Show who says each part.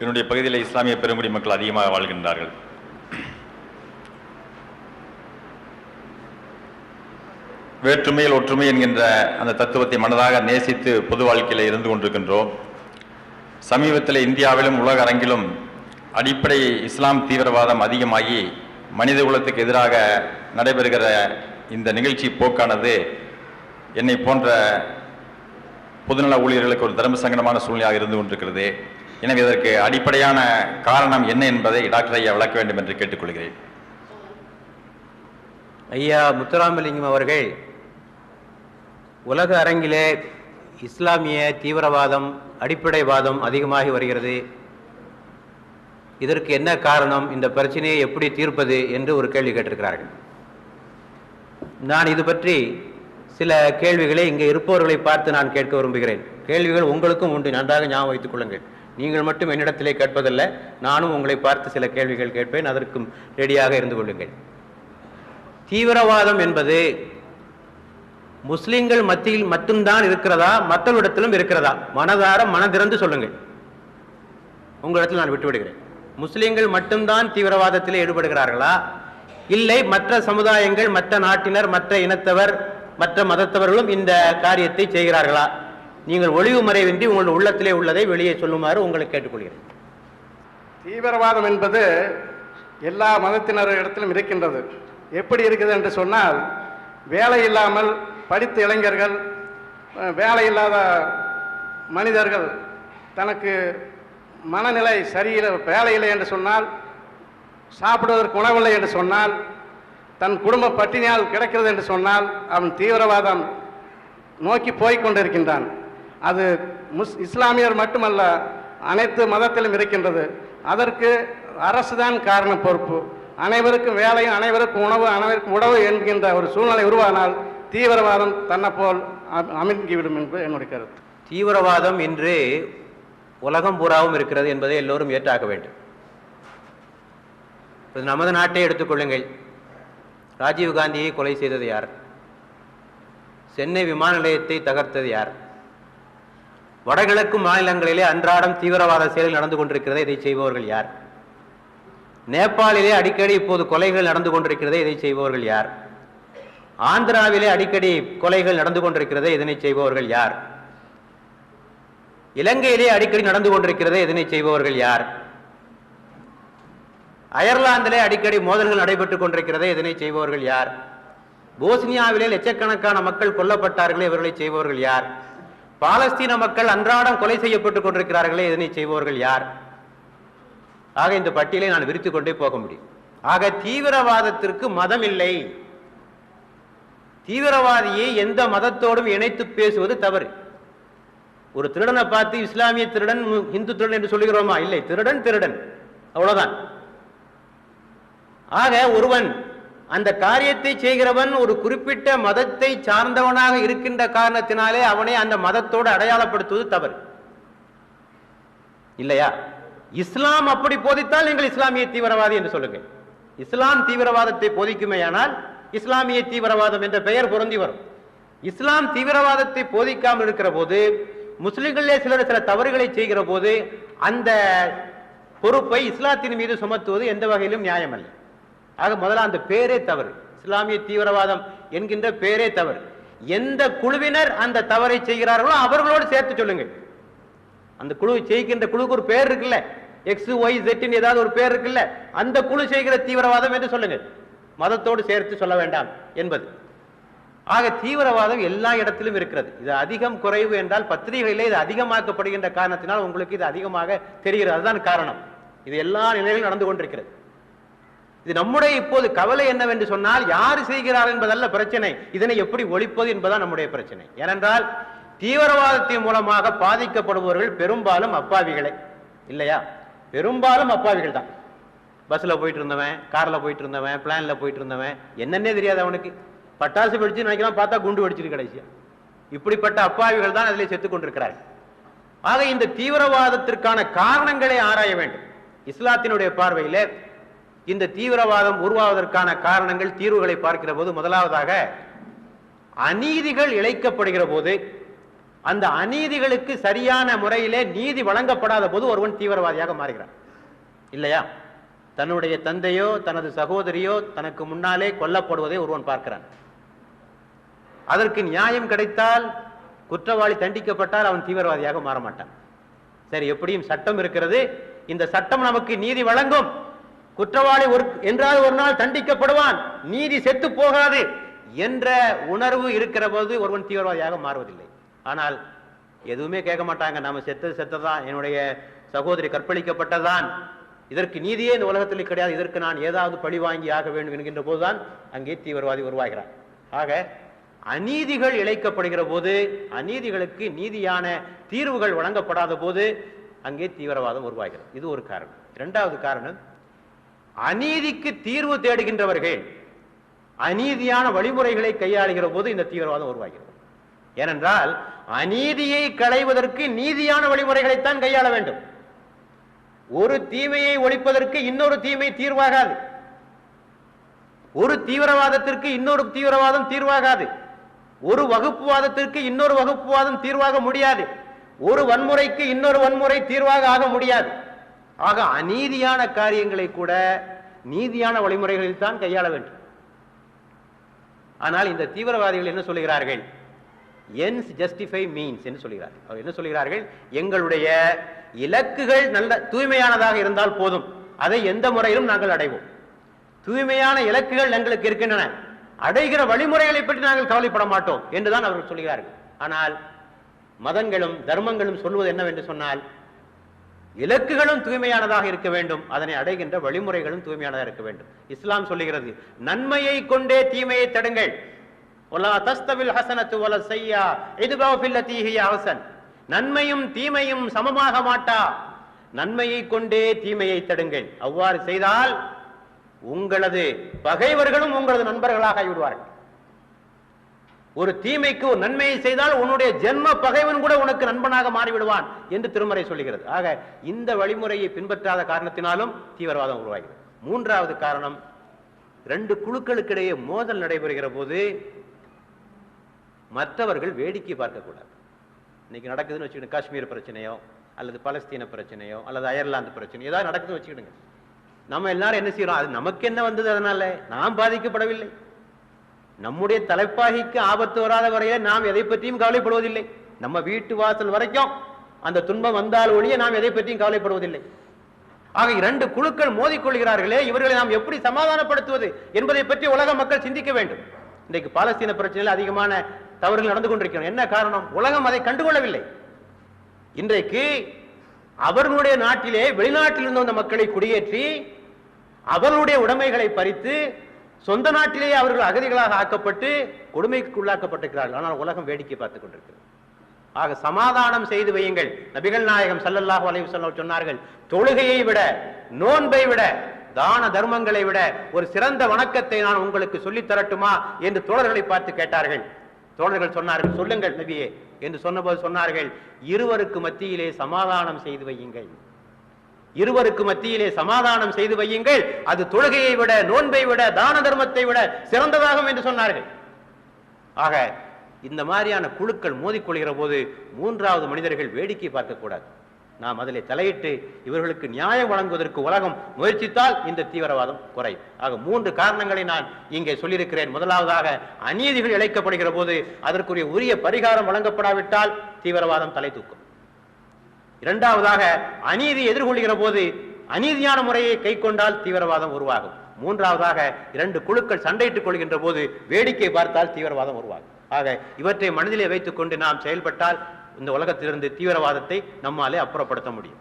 Speaker 1: என்னுடைய பகுதியில் இஸ்லாமிய பெருங்குடி மக்கள் அதிகமாக வாழ்கின்றார்கள். வேற்றுமையில் ஒற்றுமை என்கின்ற அந்த தத்துவத்தை மனதாக நேசித்து பொது வாழ்க்கையில் இருந்து கொண்டிருக்கின்றோம். சமீபத்தில் இந்தியாவிலும் உலக அரங்கிலும் அடிப்படை இஸ்லாம் தீவிரவாதம் அதிகமாகி மனித குலத்துக்கு எதிராக நடைபெறுகிற இந்த நிகழ்ச்சி போக்கானது என்னை போன்ற பொதுநல ஊழியர்களுக்கு ஒரு தர்ம சங்கடமான சூழ்நிலையாக இருந்து கொண்டிருக்கிறது. எனவே இதற்கு அடிப்படையான காரணம் என்ன என்பதை டாக்டர் ஐயா விளக்க வேண்டும் என்று கேட்டுக்கொள்கிறேன்.
Speaker 2: ஐயா முத்துராமலிங்கம் அவர்கள் உலக அரங்கிலே இஸ்லாமிய தீவிரவாதம் அடிப்படைவாதம் அதிகமாகி வருகிறது. இதற்கு என்ன காரணம்? இந்த பிரச்சனையை எப்படி தீர்ப்பது என்று ஒரு கேள்வி கேட்டிருக்கிறார்கள். நான் இது பற்றி சில கேள்விகளை இங்கே இருப்பவர்களை பார்த்து நான் கேட்க விரும்புகிறேன். கேள்விகள் உங்களுக்கும் உண்டு. நன்றாக ஞாபகம் வைத்துக் கொள்ளுங்கள். நீங்கள் மட்டும் என்னிடத்திலே கேட்பதல்ல. நானும் உங்களை பார்த்து சில கேள்விகள் கேட்பேன். அதற்கும் ரெடியாக இருந்து கொள்ளுங்கள். தீவிரவாதம் என்பது முஸ்லிம்கள் மத்தியில் மட்டும்தான் இருக்கிறதா? மற்றவரிடத்திலும் இருக்கிறதா? மனதார மனதிறந்து சொல்லுங்கள். உங்களிடத்தில் நான் விட்டுவிடுகிறேன். முஸ்லிம்கள் மட்டும்தான் தீவிரவாதத்தில் ஈடுபடுகிறார்களா? இல்லை மற்ற சமுதாயங்கள் மற்ற நாட்டினர் மற்ற இனத்தவர் மற்ற மதத்தவர்களும் இந்த காரியத்தை செய்கிறார்களா? நீங்கள் ஒளிவு மறைவின்றி உங்கள் உள்ளத்திலே உள்ளதை வெளியே சொல்லுமாறு உங்களை கேட்டுக்கொள்கிறேன்.
Speaker 3: தீவிரவாதம் என்பது எல்லா மதத்தினர் இடத்திலும் இருக்கின்றது. எப்படி இருக்குது என்று சொன்னால் வேலை இல்லாமல் படித்த இளைஞர்கள் வேலை இல்லாத மனிதர்கள் தனக்கு மனநிலை சரியில்லை வேலை இல்லை என்று சொன்னால் சாப்பிடுவதற்கு உணவில்லை என்று சொன்னால் தன் குடும்ப பட்டினியால் கிடைக்கிறது என்று சொன்னால் அவன் தீவிரவாதம் நோக்கி போய்க் கொண்டிருக்கின்றான். அது முஸ் இஸ்லாமியர் மட்டுமல்ல அனைத்து மதத்திலும் இருக்கின்றது. அதற்கு அரசுதான் காரண பொறுப்பு. அனைவருக்கும் வேலையும் அனைவருக்கும் உணவு அனைவருக்கும் உணவு என்கின்ற ஒரு சூழ்நிலை உருவானால் தீவிரவாதம் தன்னை போல் அம்- என்பது என்னுடைய கருத்து.
Speaker 2: தீவிரவாதம் இன்று உலகம் பூராவும் இருக்கிறது என்பதை எல்லோரும் ஏற்றாக்க வேண்டும். இப்போ நமது நாட்டை எடுத்துக்கொள்ளுங்கள் ராஜீவ் காந்தியை கொலை செய்தது யார்? சென்னை விமான நிலையத்தை தகர்த்தது யார்? வடகிழக்கு மாநிலங்களிலே அன்றாடம் தீவிரவாத செயல்கள் நடந்து கொண்டிருக்கிறதை இதை செய்பவர்கள் யார்? நேபாளிலே அடிக்கடி இப்போது கொலைகள் நடந்து கொண்டிருக்கிறது இதை செய்பவர்கள் யார்? ஆந்திராவிலே அடிக்கடி கொலைகள் நடந்து கொண்டிருக்கிறது இதனை செய்பவர்கள் யார்? இலங்கையிலே அடிக்கடி நடந்து கொண்டிருக்கிறதே இதனை செய்பவர்கள் யார்? அயர்லாந்திலே அடிக்கடி மோதல்கள் நடைபெற்றுக் கொண்டிருக்கிறதே இதனை செய்பவர்கள் யார்? போஸ்னியாவிலே லட்சக்கணக்கான மக்கள் கொல்லப்பட்டார்களே இவர்களை செய்பவர்கள் யார்? பாலஸ்தீன மக்கள் அன்றாடம் கொலை செய்யப்பட்டுக் கொண்டிருக்கிறார்களே இதனை செய்பவர்கள் யார்? ஆக இந்த பட்டியலை நான் விரித்துக் கொண்டே போக முடியும். ஆக தீவிரவாதத்திற்கு மதம் இல்லை தீவிரவாதியை எந்த மதத்தோடும் இணைத்து பேசுவது தவறு. ஒரு திருடனை பார்த்து இஸ்லாமிய திருடன் இந்து திருடன் என்று சொல்லுகிறோமா? இல்லை திருடன் திருடன். அவ்வளவுதான். ஆக ஒருவன் அந்த காரியத்தை செய்கிறவன் ஒரு குறிப்பிட்ட மதத்தை சார்ந்தவனாக இருக்கின்ற காரணத்தினாலே அவனை அந்த மதத்தோடு அடையாளப்படுத்துவது தவறு. இல்லையா? இஸ்லாம் அப்படி போதித்தால் நீங்கள் இஸ்லாமிய தீவிரவாதி என்று சொல்லுங்கள். இஸ்லாம் தீவிரவாதத்தை போதிக்குமேயானால் இஸ்லாமிய தீவிரவாதம் என்ற பெயர் பொருந்தி வரும். இஸ்லாம் தீவிரவாதத்தை போதிக்காமல் இருக்கிற போது முஸ்லிம்களே சிலர் சில தவறுகளை செய்கிற போது அந்த பொறுப்பை இஸ்லாத்தின் மீது சுமத்துவது எந்த வகையிலும் நியாயமல்ல. ஆக முதல்ல அந்த பேரே தவறு. இஸ்லாமிய தீவிரவாதம் என்கின்ற பேரே தவறு. எந்த குழுவினர் அந்த தவறை செய்கிறார்களோ அவர்களோடு சேர்த்து சொல்லுங்கள். அந்த குழு செய்கின்ற குழுக்கு ஒரு பேர் இருக்குல்ல? எக்ஸ் ஒய் ஜெட்டின் ஏதாவது ஒரு பேர் இருக்குல்ல? அந்த குழு செய்கிற தீவிரவாதம் என்று சொல்லுங்க மதத்தோடு சேர்த்து சொல்ல வேண்டாம் என்பது. ஆக தீவிரவாதம் எல்லா இடத்திலும் இருக்கிறது. இது அதிகம் குறைவு என்றால் பத்திரிகைகளிலே இது அதிகமாக்கப்படுகின்ற காரணத்தினால் உங்களுக்கு இது அதிகமாக தெரிகிறது. அதுதான் காரணம். இது எல்லா நிலையிலும் நடந்து கொண்டிருக்கிறது. இது நம்முடைய இப்போது கவலை என்னவென்று சொன்னால் யார் செய்கிறார் என்பதல்ல பிரச்சனை. இதனை எப்படி ஒழிப்பது என்பதுதான் நம்முடைய பிரச்சனை. ஏனென்றால் தீவிரவாதத்தின் மூலமாக பாதிக்கப்படுபவர்கள் பெரும்பாலும் அப்பாவிகளே. இல்லையா? பெரும்பாலும் அப்பாவிகள் தான். பஸ்ல போயிட்டு இருந்தவன் கார்ல போயிட்டு இருந்தவன் பிளான்ல போயிட்டு இருந்தவன் என்னன்னே தெரியாது அவனுக்கு. பட்டாசு வெடிச்சு நினைக்கலாம் பார்த்தா குண்டு வெடிச்சிருக்கு கடைசியா. இப்படிப்பட்ட அப்பாவிகள் தான் அதிலே செத்துக் கொண்டிருக்கிறார்கள். ஆக இந்த தீவிரவாதத்திற்கான காரணங்களை ஆராய வேண்டும். இஸ்லாத்தினுடைய பார்வையிலே இந்த தீவிரவாதம் உருவாவதற்கான காரணங்கள் தீர்வுகளை பார்க்கிற போது முதலாவதாக அநீதிகள் இழைக்கப்படுகிற போது அந்த அநீதிகளுக்கு சரியான முறையிலே நீதி வழங்கப்படாத போது ஒருவன் தீவிரவாதியாக மாறுகிறான். இல்லையா? தன்னுடைய தந்தையோ தனது சகோதரியோ தனக்கு முன்னாலே கொல்லப்படுவதை ஒருவன் பார்க்கிறான். அதற்கு நியாயம் கிடைத்தால் குற்றவாளி தண்டிக்கப்பட்டால் அவன் தீவிரவாதியாக மாற மாட்டான். சரி எப்படியும் சட்டம் இருக்கிறது. இந்த சட்டம் நமக்கு நீதி வழங்கும். குற்றவாளி ஒரு என்றால் ஒரு நாள் தண்டிக்கப்படுவான். நீதி செத்து போகாது என்ற உணர்வு இருக்கிற போது ஒருவன் தீவிரவாதியாக மாறுவதில்லை. ஆனால் எதுவுமே கேட்க மாட்டாங்க. நாம செத்தது செத்ததான் என்னுடைய சகோதரி கற்பழிக்கப்பட்டதான் இதற்கு நீதியே இந்த உலகத்தில் கிடையாது. இதற்கு நான் ஏதாவது பழி வாங்கி ஆக வேண்டும் என்கின்ற போதுதான் அங்கே தீவிரவாதி உருவாகிறான் ஆக அநீதிகள் இழைக்கப்படுகிற போது அநீதிகளுக்கு நீதியான தீர்வுகள் வழங்கப்படாத போது அங்கே தீவிரவாதம் உருவாகிறது. இது ஒரு காரணம். இரண்டாவது காரணம் அநீதிக்கு தீர்வு தேடுகின்றவர்கள் அநீதியான வழிமுறைகளை கையாளுகிற போது இந்த தீவிரவாதம் உருவாகிறது. ஏனென்றால் அநீதியை களைவதற்கு நீதியான வழிமுறைகளைத்தான் கையாள வேண்டும். ஒரு தீமையை ஒழிப்பதற்கு இன்னொரு தீமை தீர்வாகாது. ஒரு தீவிரவாதத்திற்கு இன்னொரு தீவிரவாதம் தீர்வாகாது. ஒரு வகுப்புவாதத்திற்கு இன்னொரு வகுப்புவாதம் தீர்வாக முடியாது. ஒரு வன்முறைக்கு இன்னொரு வன்முறை தீர்வாக ஆக முடியாது. ஆக அநீதியான காரியங்களை கூட நீதியான வழிமுறைகளில் தான் கையாள வேண்டும். ஆனால் இந்த தீவிரவாதிகள் என்ன சொல்லுகிறார்கள்? என்ஸ் ஜஸ்டிஃபை மீன்ஸ் என்று சொல்கிறார்கள் அவர் என்ன சொல்கிறார்கள் எங்களுடைய இலக்குகள் நல்ல தூய்மையானதாக இருந்தால் போதும். அதை எந்த முறையிலும் நாங்கள் அடைவோம். தூய்மையான இலக்குகள் எங்களுக்கு இருக்கின்றன. அடைகிற வழிமுறைகளை பற்றி நாங்கள் கவலைப்பட மாட்டோம் என்றுதான் அவர்கள் சொல்கிறார்கள் ஆனால் மதங்களும் தர்மங்களும் சொல்வது என்னவென்று சொன்னால் இலக்குகளும் தூய்மையானதாக இருக்க வேண்டும். அதனை அடைகின்ற வழிமுறைகளும் தூய்மையானதாக இருக்க வேண்டும். இஸ்லாம் சொல்லுகிறது நன்மையை கொண்டே தீமையை தடுங்கள். தஸ்தவில் ஹசனத்து செய்யா நன்மையும் தீமையும் சமமாக மாட்டா. நன்மையை கொண்டே தீமையை தடுங்கள். அவ்வாறு செய்தால் உங்களது பகைவர்களும் உங்களது நண்பர்களாக ஆகிவிடுவார்கள். ஒரு தீமைக்கு ஒரு நன்மையை செய்தால் உன்னுடைய ஜென்ம பகைவன் கூட உனக்கு நண்பனாக மாறிவிடுவான் என்று திருமறை சொல்லுகிறது. ஆக இந்த வழிமுறையை பின்பற்றாத காரணத்தினாலும் தீவிரவாதம் உருவாகிறது. மூன்றாவது காரணம் ரெண்டு குழுக்களுக்கிடையே மோதல் நடைபெறுகிற போது மற்றவர்கள் வேடிக்கை பார்க்கக்கூடாது. இன்னைக்கு நடக்குதுன்னு வச்சுக்கிடுங்க காஷ்மீர் பிரச்சனையோ அல்லது பலஸ்தீன பிரச்சனையோ அல்லது அயர்லாந்து பிரச்சனையோ ஏதாவது நடக்குதுன்னு வச்சுக்கிடுங்க நம்ம எல்லாரும் என்ன செய்யறோம்? அது நமக்கு என்ன வந்தது அதனால? நாம் பாதிக்கப்படவில்லை. நம்முடைய தலைப்பாகிக்கு ஆபத்து வராத வரையில நாம் எதை பற்றியும் கவலைப்படுவதில்லை. நம்ம வீட்டு வாசல் வரைக்கும் அந்த துன்பம் வந்தால் ஒழிய நாம் எதை பற்றியும் கவலைப்படுவதில்லை. ஆக இரண்டு குழுக்கள் மோதிக்கொள்கிறார்களே இவர்களை நாம் எப்படி சமாதானப்படுத்துவது என்பதை பற்றி உலக மக்கள் சிந்திக்க வேண்டும். இன்றைக்கு பாலஸ்தீன பிரச்சனையில் அதிகமான தவறுகள் நடந்து கொண்டிருக்கிறோம் என்ன காரணம்? உலகம் அதை கண்டுகொள்ளவில்லை. இன்றைக்கு அவர்களுடைய நாட்டிலே வெளிநாட்டிலிருந்து வந்த மக்களை குடியேற்றி அவர்களுடைய உடைமைகளை பறித்து சொந்த நாட்டிலேயே அவர்கள் அகதிகளாக ஆக்கப்பட்டு கொடுமைக்குள்ளாக்கப்பட்டிருக்கிறார்கள். ஆனால் உலகம் வேடிக்கை பார்த்துக் கொண்டிருக்கிறது. ஆக சமாதானம் செய்து வையுங்கள். நபிகள் நாயகம் ஸல்லல்லாஹு அலைஹி வஸல்லம் சொன்னார்கள் தொழுகையை விட நோன்பை விட தான தர்மங்களை விட ஒரு சிறந்த வணக்கத்தை நான் உங்களுக்கு சொல்லித் தரட்டுமா என்று தோழர்களை பார்த்து கேட்டார்கள். தோழர்கள் சொன்னார்கள் சொல்லுங்கள் நபியே என்று சொன்னபோது சொன்னார்கள் இருவருக்கு மத்தியிலே சமாதானம் செய்து வையுங்கள். இருவருக்கு மத்தியிலே சமாதானம் செய்து வையுங்கள். அது தொழுகையை விட நோன்பை விட தான தர்மத்தை விட சிறந்ததாகும் என்று சொன்னார்கள். ஆக இந்த மாதிரியான குழுக்கள் மோதிக்கொள்கிற போது மூன்றாவது மனிதர்கள் வேடிக்கை பார்க்கக்கூடாது நாம் அதில் தலையிட்டு இவர்களுக்கு நியாயம் வழங்குவதற்கு உலகம் முயற்சித்தால் இந்த தீவிரவாதம் குறையும். ஆக மூன்று காரணங்களை நான் இங்கே சொல்லியிருக்கிறேன். முதலாவதாக அநீதிகள் இழைக்கப்படுகிற போது அதற்குரிய உரிய பரிகாரம் வழங்கப்படாவிட்டால் தீவிரவாதம் தலை தூக்கும். இரண்டாவதாக அநீதி எதிர்கொள்கிற போது அநீதியான முறையை கை கொண்டால் தீவிரவாதம் உருவாகும். மூன்றாவதாக இரண்டு குழுக்கள் சண்டையிட்டுக் கொள்கின்ற போது வேடிக்கை பார்த்தால் தீவிரவாதம் உருவாகும். ஆக இவற்றை மனதிலே வைத்துக் கொண்டு நாம் செயல்பட்டால் இந்த உலகத்திலிருந்து தீவிரவாதத்தை நம்மாலே அப்புறப்படுத்த முடியும்.